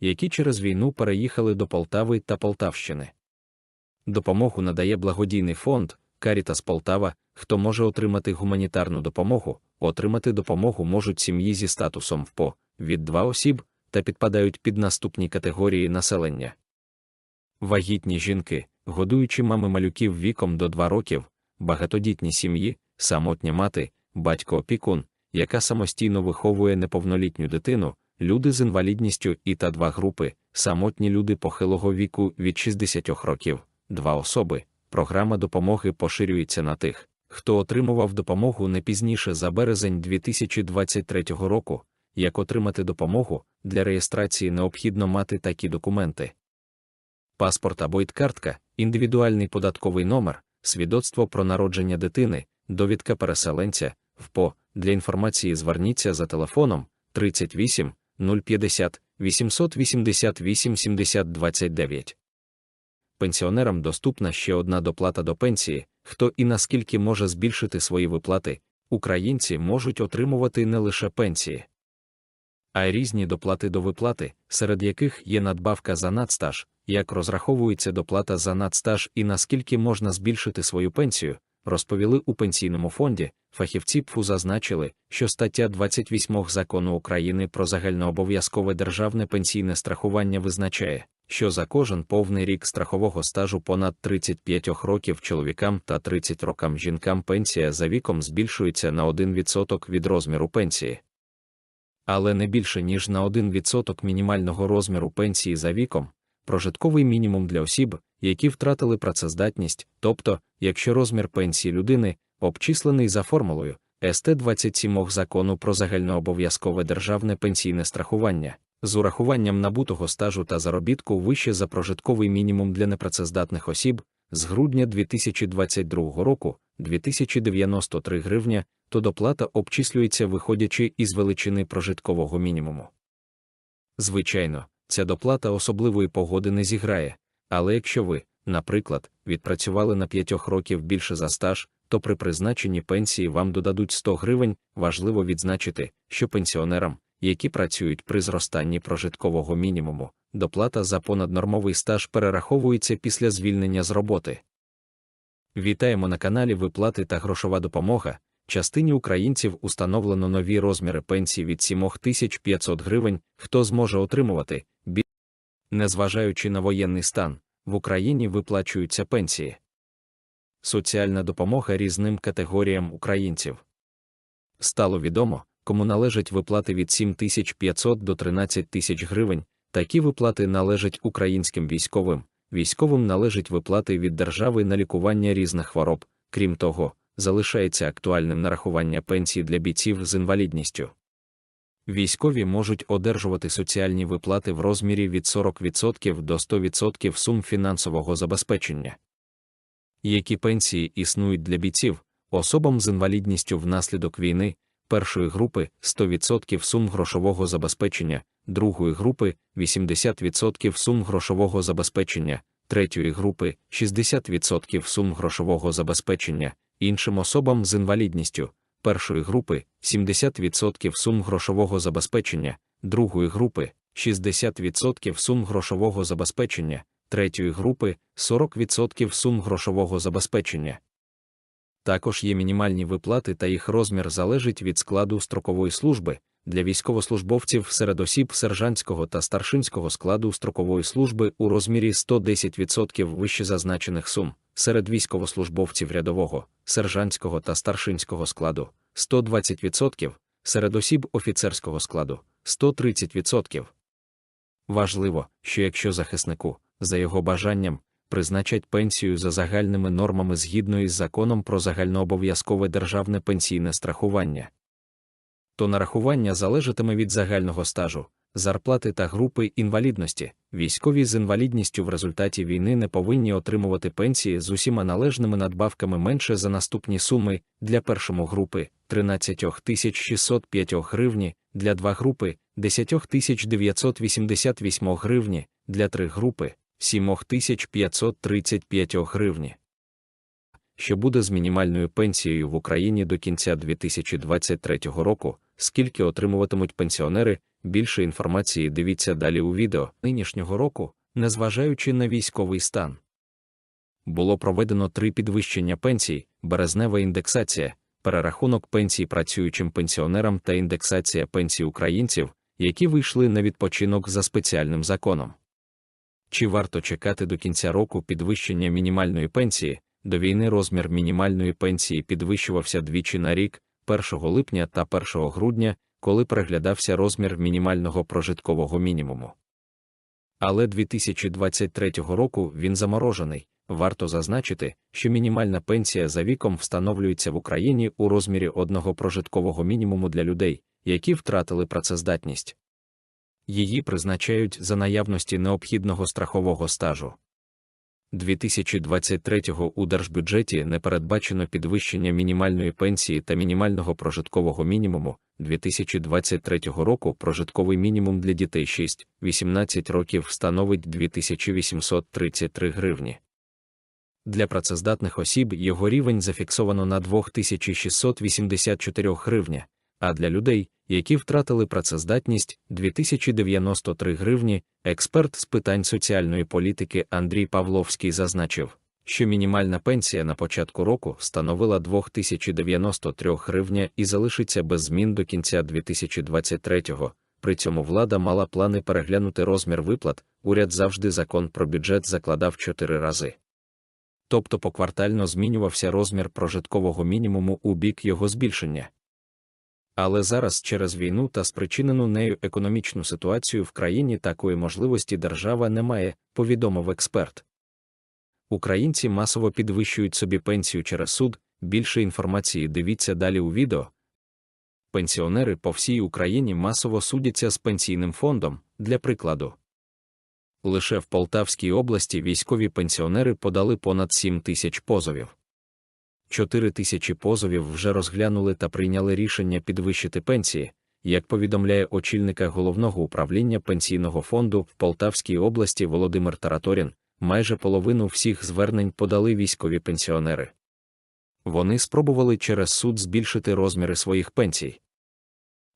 які через війну переїхали до Полтави та Полтавщини. Допомогу надає благодійний фонд Карітас Полтава. Хто може отримати гуманітарну допомогу, отримати допомогу можуть сім'ї зі статусом ВПО від 2 осіб та підпадають під наступні категорії населення. Вагітні жінки, годуючі мами малюків віком до 2 років, багатодітні сім'ї, самотня мати, батько-опікун, яка самостійно виховує неповнолітню дитину, люди з інвалідністю і та два групи, самотні люди похилого віку від 60 років, два особи. Програма допомоги поширюється на тих, хто отримував допомогу не пізніше за березень 2023 року. Як отримати допомогу, для реєстрації необхідно мати такі документи: паспорт або картка, індивідуальний податковий номер, свідоцтво про народження дитини, довідка переселенця, ВПО. Для інформації зверніться за телефоном 38 050 888 70 29. Пенсіонерам доступна ще одна доплата до пенсії, хто і наскільки може збільшити свої виплати, українці можуть отримувати не лише пенсії, а й різні доплати до виплати, серед яких є надбавка за надстаж, як розраховується доплата за надстаж і наскільки можна збільшити свою пенсію, розповіли у пенсійному фонді. Фахівці ПФУ зазначили, що стаття 28 закону України про загальнообов'язкове державне пенсійне страхування визначає, що за кожен повний рік страхового стажу понад 35 років чоловікам та 30 рокам жінкам пенсія за віком збільшується на 1% від розміру пенсії. Але не більше ніж на 1% мінімального розміру пенсії за віком, прожитковий мінімум для осіб, які втратили працездатність, тобто, якщо розмір пенсії людини обчислений за формулою СТ 27 закону про загальнообов'язкове державне пенсійне страхування, з урахуванням набутого стажу та заробітку вище за прожитковий мінімум для непрацездатних осіб з грудня 2022 року 2093 гривня, то доплата обчислюється виходячи із величини прожиткового мінімуму. Звичайно, ця доплата особливої погоди не зіграє, але якщо ви, наприклад, відпрацювали на 5 років більше за стаж, то при призначенні пенсії вам додадуть 100 гривень, важливо відзначити, що пенсіонерам, які працюють при зростанні прожиткового мінімуму, доплата за понаднормовий стаж перераховується після звільнення з роботи. Вітаємо на каналі Виплати та грошова допомога. Частині українців установлено нові розміри пенсії від 7500 гривень, хто зможе отримувати, незважаючи на воєнний стан, в Україні виплачуються пенсії. Соціальна допомога різним категоріям українців. Стало відомо, кому належать виплати від 7500 до 13 тисяч гривень. Такі виплати належать українським військовим, військовим належать виплати від держави на лікування різних хвороб, крім того, залишається актуальним нарахування пенсій для бійців з інвалідністю. Військові можуть одержувати соціальні виплати в розмірі від 40% до 100% сум фінансового забезпечення. Які пенсії існують для бійців, особам з інвалідністю внаслідок війни, першої групи 100% сум грошового забезпечення, другої групи 80% сум грошового забезпечення, третьої групи 60% сум грошового забезпечення, іншим особам з інвалідністю, першої групи 70% сум грошового забезпечення, другої групи 60% сум грошового забезпечення, третьої групи 40% сум грошового забезпечення. Також є мінімальні виплати та їх розмір залежить від складу строкової служби для військовослужбовців серед осіб сержантського та старшинського складу строкової служби у розмірі 110% вище зазначених сум, серед військовослужбовців рядового, сержантського та старшинського складу 120%, серед осіб офіцерського складу 130%. Важливо, що якщо захиснику, за його бажанням, призначать пенсію за загальними нормами згідно із законом про загальнообов'язкове державне пенсійне страхування, то нарахування залежатиме від загального стажу, зарплати та групи інвалідності. Військові з інвалідністю в результаті війни не повинні отримувати пенсії з усіма належними надбавками менше за наступні суми для першому групи 13 605 гривні, для два групи 10 988 гривні, для три групи 7535 гривні. Що буде з мінімальною пенсією в Україні до кінця 2023 року, скільки отримуватимуть пенсіонери, більше інформації дивіться далі у відео нинішнього року, незважаючи на військовий стан. Було проведено три підвищення пенсій, березнева індексація, перерахунок пенсій працюючим пенсіонерам та індексація пенсій українців, які вийшли на відпочинок за спеціальним законом. Чи варто чекати до кінця року підвищення мінімальної пенсії? До війни розмір мінімальної пенсії підвищувався двічі на рік 1 липня та 1 грудня, коли переглядався розмір мінімального прожиткового мінімуму. Але 2023 року він заморожений. Варто зазначити, що мінімальна пенсія за віком встановлюється в Україні у розмірі одного прожиткового мінімуму для людей, які втратили працездатність. Її призначають за наявності необхідного страхового стажу. 2023-го у держбюджеті не передбачено підвищення мінімальної пенсії та мінімального прожиткового мінімуму. 2023 року прожитковий мінімум для дітей 6-18 років становить 2833 гривні. Для працездатних осіб його рівень зафіксовано на 2684 гривня, а для людей, які втратили працездатність 2093 гривні, експерт з питань соціальної політики Андрій Павловський зазначив, що мінімальна пенсія на початку року становила 2093 гривня і залишиться без змін до кінця 2023-го. При цьому влада мала плани переглянути розмір виплат, уряд завжди закон про бюджет закладав чотири рази. Тобто поквартально змінювався розмір прожиткового мінімуму у бік його збільшення. Але зараз через війну та спричинену нею економічну ситуацію в країні такої можливості держава не має, повідомив експерт. Українці масово підвищують собі пенсію через суд. Більше інформації дивіться далі у відео. Пенсіонери по всій Україні масово судяться з пенсійним фондом, для прикладу. Лише в Полтавській області військові пенсіонери подали понад 7 тисяч позовів. 4 тисячі позовів вже розглянули та прийняли рішення підвищити пенсії, як повідомляє очільника головного управління пенсійного фонду в Полтавській області Володимир Тараторін, майже половину всіх звернень подали військові пенсіонери. Вони спробували через суд збільшити розміри своїх пенсій.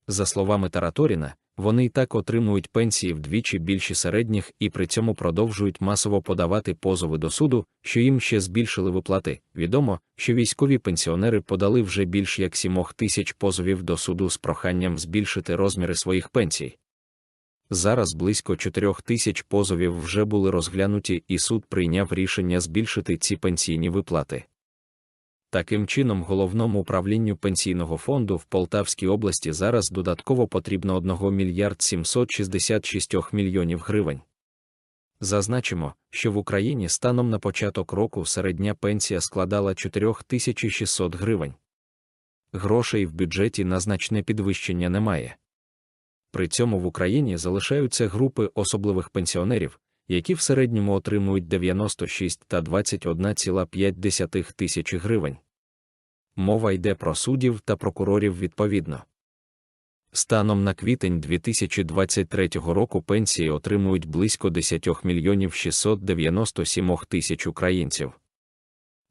За словами Тараторіна, вони й так отримують пенсії вдвічі більші середніх і при цьому продовжують масово подавати позови до суду, що їм ще збільшили виплати. Відомо, що військові пенсіонери подали вже більш як 7 тисяч позовів до суду з проханням збільшити розміри своїх пенсій. Зараз близько 4 тисяч позовів вже були розглянуті, і суд прийняв рішення збільшити ці пенсійні виплати. Таким чином, головному управлінню пенсійного фонду в Полтавській області зараз додатково потрібно 1 мільярд 766 мільйонів гривень. Зазначимо, що в Україні станом на початок року середня пенсія складала 4600 гривень. Грошей в бюджеті на значне підвищення немає. При цьому в Україні залишаються групи особливих пенсіонерів, які в середньому отримують 96 та 21,5 тисячі гривень. Мова йде про суддів та прокурорів відповідно. Станом на квітень 2023 року пенсії отримують близько 10 мільйонів 697 тисяч українців.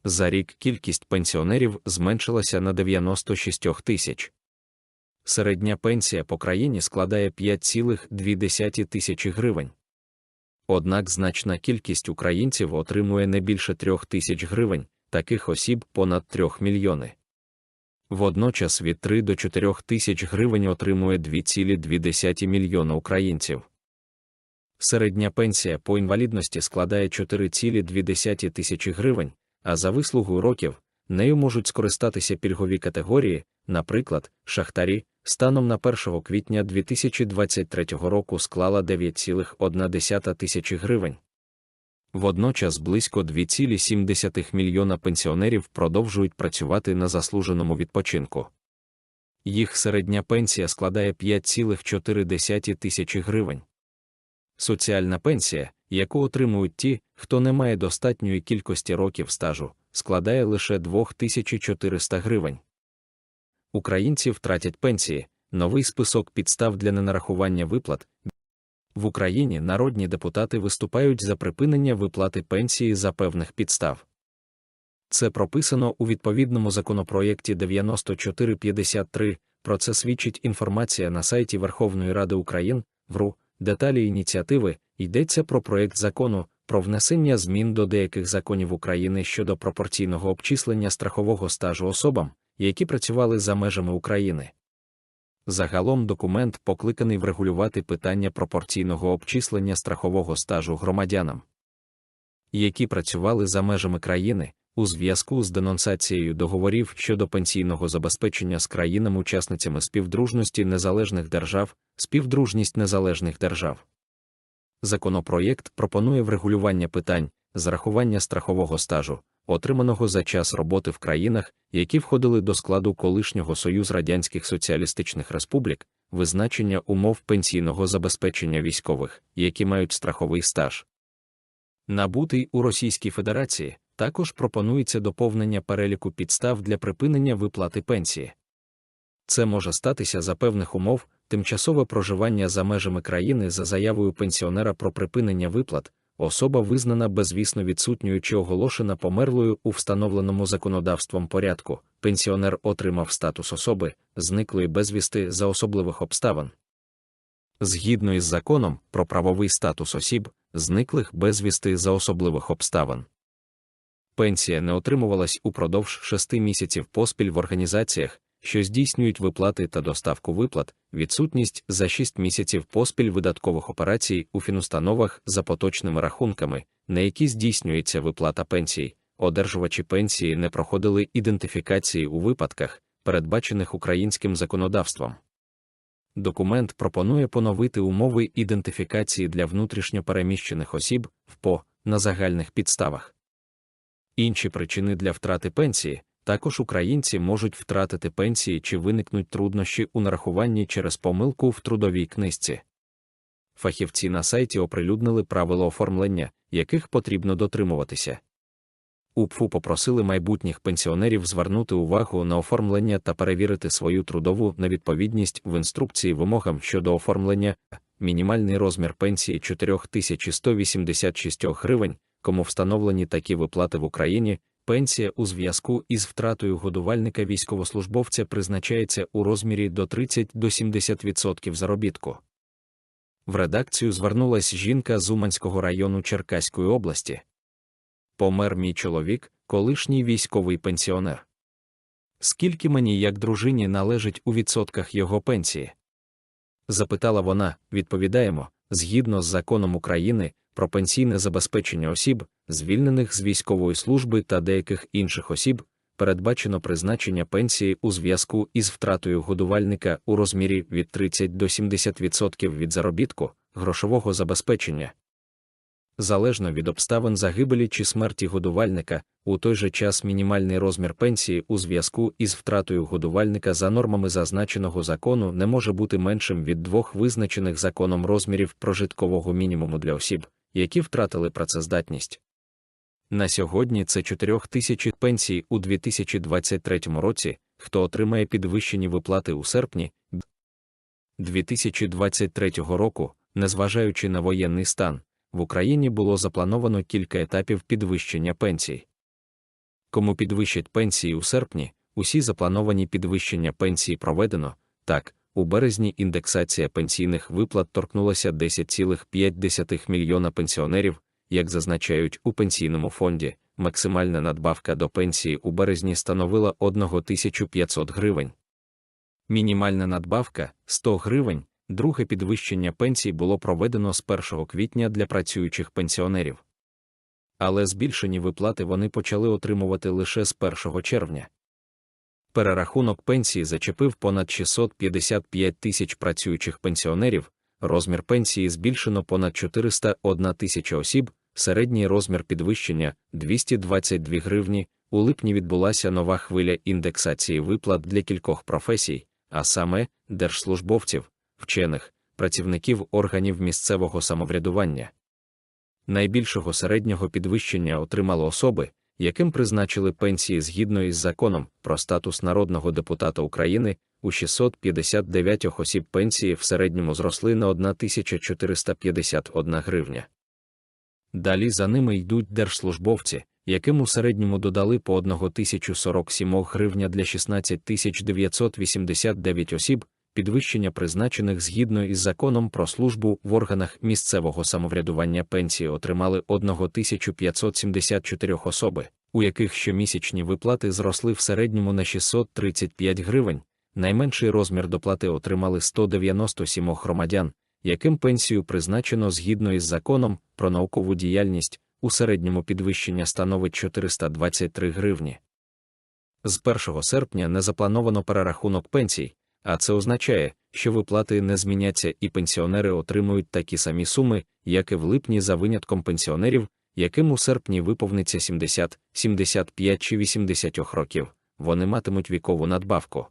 За рік кількість пенсіонерів зменшилася на 96 тисяч. Середня пенсія по країні складає 5,2 тисячі гривень. Однак значна кількість українців отримує не більше трьох тисяч гривень, таких осіб понад 3 мільйони. Водночас від 3 до 4 тисяч гривень отримує 2,2 мільйона українців. Середня пенсія по інвалідності складає 4,2 тисячі гривень, а за вислугу років нею можуть скористатися пільгові категорії, наприклад, шахтарі, станом на 1 квітня 2023 року склала 9,1 тисячі гривень. Водночас близько 2,7 мільйона пенсіонерів продовжують працювати на заслуженому відпочинку. Їх середня пенсія складає 5,4 тисячі гривень. Соціальна пенсія, яку отримують ті, хто не має достатньої кількості років стажу, складає лише 2400 гривень. Українці втратять пенсії, новий список підстав для ненарахування виплат. В Україні народні депутати виступають за припинення виплати пенсії за певних підстав. Це прописано у відповідному законопроєкті 9453 Про це свідчить інформація на сайті Верховної Ради України, ВРУ, деталі ініціативи. Йдеться про проєкт закону про внесення змін до деяких законів України щодо пропорційного обчислення страхового стажу особам, які працювали за межами України. Загалом документ покликаний врегулювати питання пропорційного обчислення страхового стажу громадянам, які працювали за межами країни у зв'язку з денонсацією договорів щодо пенсійного забезпечення з країнами-учасницями співдружності незалежних держав, співдружність незалежних держав. Законопроєкт пропонує врегулювання питань зарахування страхового стажу, отриманого за час роботи в країнах, які входили до складу колишнього Союз Радянських Соціалістичних Республік, визначення умов пенсійного забезпечення військових, які мають страховий стаж. Набутий у Російській Федерації також пропонується доповнення переліку підстав для припинення виплати пенсії. Це може статися за певних умов, тимчасове проживання за межами країни за заявою пенсіонера про припинення виплат, особа визнана безвісно відсутньою чи оголошена померлою у встановленому законодавством порядку, пенсіонер отримав статус особи, зниклої безвісти за особливих обставин. Згідно із законом про правовий статус осіб, зниклих безвісти за особливих обставин. Пенсія не отримувалась упродовж шести місяців поспіль в організаціях, що здійснюють виплати та доставку виплат, відсутність за 6 місяців поспіль видаткових операцій у фінустановах за поточними рахунками, на які здійснюється виплата пенсій, одержувачі пенсії не проходили ідентифікації у випадках, передбачених українським законодавством. Документ пропонує поновити умови ідентифікації для внутрішньопереміщених осіб ВПО на загальних підставах. Інші причини для втрати пенсії також українці можуть втратити пенсії чи виникнуть труднощі у нарахуванні через помилку в трудовій книжці. Фахівці на сайті оприлюднили правила оформлення, яких потрібно дотримуватися. УПФУ попросили майбутніх пенсіонерів звернути увагу на оформлення та перевірити свою трудову невідповідність в інструкції вимогам щодо оформлення мінімальний розмір пенсії 4186 гривень, кому встановлені такі виплати в Україні, Пенсія у зв'язку із втратою годувальника військовослужбовця призначається у розмірі до 30 до 70% заробітку. В редакцію звернулась жінка з Уманського району Черкаської області. Помер мій чоловік, колишній військовий пенсіонер. Скільки мені, як дружині, належить у відсотках його пенсії? Запитала вона, відповідаємо, згідно з законом України про пенсійне забезпечення осіб, звільнених з військової служби та деяких інших осіб, передбачено призначення пенсії у зв'язку із втратою годувальника у розмірі від 30 до 70% від заробітку, грошового забезпечення. Залежно від обставин загибелі чи смерті годувальника, у той же час мінімальний розмір пенсії у зв'язку із втратою годувальника за нормами зазначеного закону не може бути меншим від двох визначених законом розмірів прожиткового мінімуму для осіб, які втратили працездатність. На сьогодні це 4 тисячі пенсій у 2023 році, хто отримає підвищені виплати у серпні 2023 року, незважаючи на воєнний стан, в Україні було заплановано кілька етапів підвищення пенсій. Кому підвищать пенсії у серпні, усі заплановані підвищення пенсії проведено, так, у березні індексація пенсійних виплат торкнулася 10,5 мільйона пенсіонерів, як зазначають у пенсійному фонді, максимальна надбавка до пенсії у березні становила 1500 гривень. Мінімальна надбавка 100 гривень, друге підвищення пенсій було проведено з 1 квітня для працюючих пенсіонерів. Але збільшені виплати вони почали отримувати лише з 1 червня. Перерахунок пенсії зачепив понад 655 тисяч працюючих пенсіонерів, розмір пенсії збільшено понад 401 тисяча осіб, середній розмір підвищення 222 гривні. У липні відбулася нова хвиля індексації виплат для кількох професій, а саме держслужбовців, вчених, працівників органів місцевого самоврядування. Найбільшого середнього підвищення отримали особи, яким призначили пенсії згідно із законом про статус народного депутата України, у 659 осіб пенсії в середньому зросли на 1451 гривня. Далі за ними йдуть держслужбовці, яким у середньому додали по 1047 гривня для 16 989 осіб, підвищення призначених згідно із законом про службу в органах місцевого самоврядування пенсії отримали 1574 особи, у яких щомісячні виплати зросли в середньому на 635 гривень. Найменший розмір доплати отримали 197 громадян, яким пенсію призначено згідно із законом про наукову діяльність, у середньому підвищення становить 423 гривні. З 1 серпня не заплановано перерахунок пенсій, а це означає, що виплати не зміняться і пенсіонери отримують такі самі суми, як і в липні за винятком пенсіонерів, яким у серпні виповниться 70, 75 чи 80 років, вони матимуть вікову надбавку.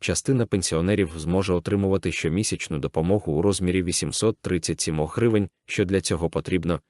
Частина пенсіонерів зможе отримувати щомісячну допомогу у розмірі 837 гривень, що для цього потрібно